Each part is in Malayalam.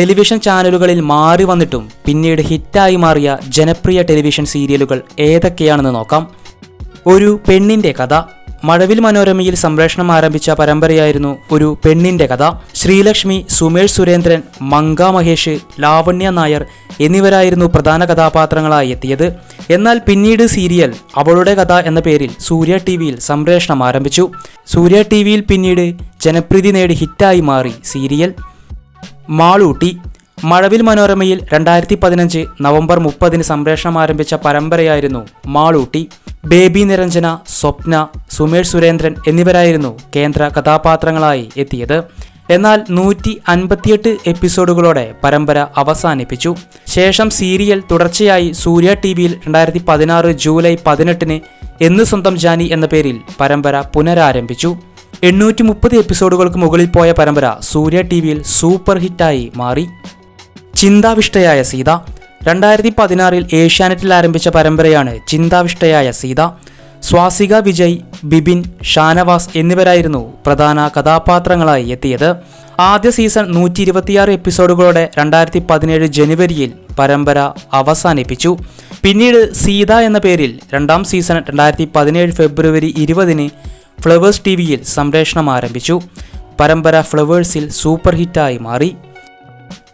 ടെലിവിഷൻ ചാനലുകളിൽ മാറി വന്നിട്ടും പിന്നീട് ഹിറ്റായി മാറിയ ജനപ്രിയ ടെലിവിഷൻ സീരിയലുകൾ ഏതൊക്കെയാണെന്ന് നോക്കാം. ഒരു പെണ്ണിന്റെ കഥ. മഴവിൽ മനോരമയിൽ സംപ്രേഷണം ആരംഭിച്ച പരമ്പരയായിരുന്നു ഒരു പെണ്ണിന്റെ കഥ. ശ്രീലക്ഷ്മി സുമേഷ് സുരേന്ദ്രൻ മങ്ക മഹേഷ് ലാവണ്യ നായർ എന്നിവരായിരുന്നു പ്രധാന കഥാപാത്രങ്ങളായി എത്തിയത്. എന്നാൽ പിന്നീട് സീരിയൽ അവളുടെ കഥ എന്ന പേരിൽ സൂര്യ ടി വിയിൽ സംപ്രേഷണം ആരംഭിച്ചു. സൂര്യ ടി വിയിൽ പിന്നീട് ജനപ്രീതി നേടി ഹിറ്റായി മാറി സീരിയൽ. മാളൂട്ടി മഴവിൽ മനോരമയിൽ രണ്ടായിരത്തി പതിനഞ്ച് നവംബർ മുപ്പതിന് സംപ്രേഷണം ആരംഭിച്ച പരമ്പരയായിരുന്നു മാളൂട്ടി ബേബി നിരഞ്ജന സ്വപ്ന സുമേഷ് സുരേന്ദ്രൻ എന്നിവരായിരുന്നു കേന്ദ്ര കഥാപാത്രങ്ങളായി എത്തിയത്. എന്നാൽ നൂറ്റി അൻപത്തിയെട്ട് എപ്പിസോഡുകളോടെ പരമ്പര അവസാനിപ്പിച്ചു. ശേഷം സീരിയൽ തുടർച്ചയായി സൂര്യ ടി വിയിൽ രണ്ടായിരത്തി പതിനാറ് ജൂലൈ പതിനെട്ടിന് എന്ന് സ്വന്തം ജാനി എന്ന പേരിൽ പരമ്പര പുനരാരംഭിച്ചു. എണ്ണൂറ്റി മുപ്പത് എപ്പിസോഡുകൾക്ക് മുകളിൽ പോയ പരമ്പര സൂര്യ ടി വിയിൽ സൂപ്പർ ഹിറ്റായി മാറി. ചിന്താവിഷ്ടയായ സീത. രണ്ടായിരത്തി പതിനാറിൽ ഏഷ്യാനെറ്റിൽ ആരംഭിച്ച പരമ്പരയാണ് ചിന്താവിഷ്ടയായ സീത. സ്വാസിക വിജയ് ബിബിൻ ഷാനവാസ് എന്നിവരായിരുന്നു പ്രധാന കഥാപാത്രങ്ങളായി എത്തിയത്. ആദ്യ സീസൺ നൂറ്റി ഇരുപത്തിയാറ് എപ്പിസോഡുകളോടെ രണ്ടായിരത്തി പതിനേഴ് ജനുവരിയിൽ പരമ്പര അവസാനിപ്പിച്ചു. പിന്നീട് സീത എന്ന പേരിൽ രണ്ടാം സീസൺ രണ്ടായിരത്തി പതിനേഴ് ഫെബ്രുവരി ഇരുപതിന് ഫ്ലവേഴ്സ് ടി വിയിൽ സംപ്രേഷണം ആരംഭിച്ചു. പരമ്പര ഫ്ലവേഴ്സിൽ സൂപ്പർ ഹിറ്റായി മാറി.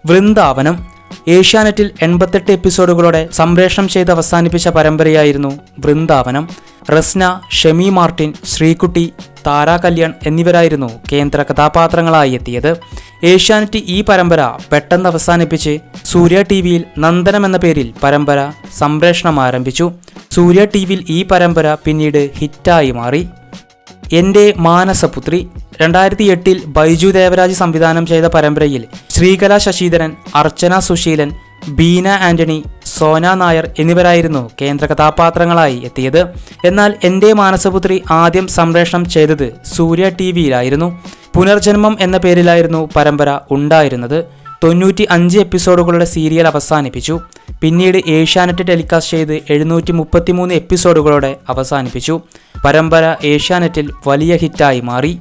വൃന്ദാവനം. ഏഷ്യാനെറ്റിൽ എൺപത്തെട്ട് എപ്പിസോഡുകളോടെ സംപ്രേഷണം ചെയ്ത് അവസാനിപ്പിച്ച പരമ്പരയായിരുന്നു വൃന്ദാവനം. റസ്ന ഷെമി മാർട്ടിൻ ശ്രീകുട്ടി താരാ കല്യാൺ എന്നിവരായിരുന്നു കേന്ദ്ര കഥാപാത്രങ്ങളായി എത്തിയത്. ഏഷ്യാനെറ്റ് ഈ പരമ്പര പെട്ടെന്ന് അവസാനിപ്പിച്ച് സൂര്യ ടി വിയിൽ നന്ദനം എന്ന പേരിൽ പരമ്പര സംപ്രേഷണം ആരംഭിച്ചു. സൂര്യ ടി വിയിൽ ഈ പരമ്പര പിന്നീട് ഹിറ്റായി മാറി. എന്റെ മാനസപുത്രി രണ്ടായിരത്തി എട്ടിൽ ബൈജു ദേവരാജ് സംവിധാനം ചെയ്ത പരമ്പരയിൽ ശ്രീകല ശശിധരൻ അർച്ചന സുശീലൻ ബീന ആന്റണി സോന നായർ എന്നിവരായിരുന്നു കേന്ദ്ര കഥാപാത്രങ്ങളായി എത്തിയത്. എന്നാൽ എന്റെ മാനസപുത്രി ആദ്യം സംപ്രേഷണം ചെയ്തത് സൂര്യ ടി വിയിലായിരുന്നു പുനർജന്മം എന്ന പേരിലായിരുന്നു പരമ്പര ഉണ്ടായിരുന്നത്. തൊണ്ണൂറ്റി അഞ്ച് എപ്പിസോഡുകളുടെ സീരിയൽ അവസാനിപ്പിച്ചു. പിന്നീട് ഏഷ്യാനെറ്റ് ടെലികാസ്റ്റ് ചെയ്ത് എഴുന്നൂറ്റി മുപ്പത്തിമൂന്ന് എപ്പിസോഡുകളോടെ അവസാനിപ്പിച്ചു. പരമ്പര ഏഷ്യാനെറ്റിൽ വലിയ ഹിറ്റായി മാറി.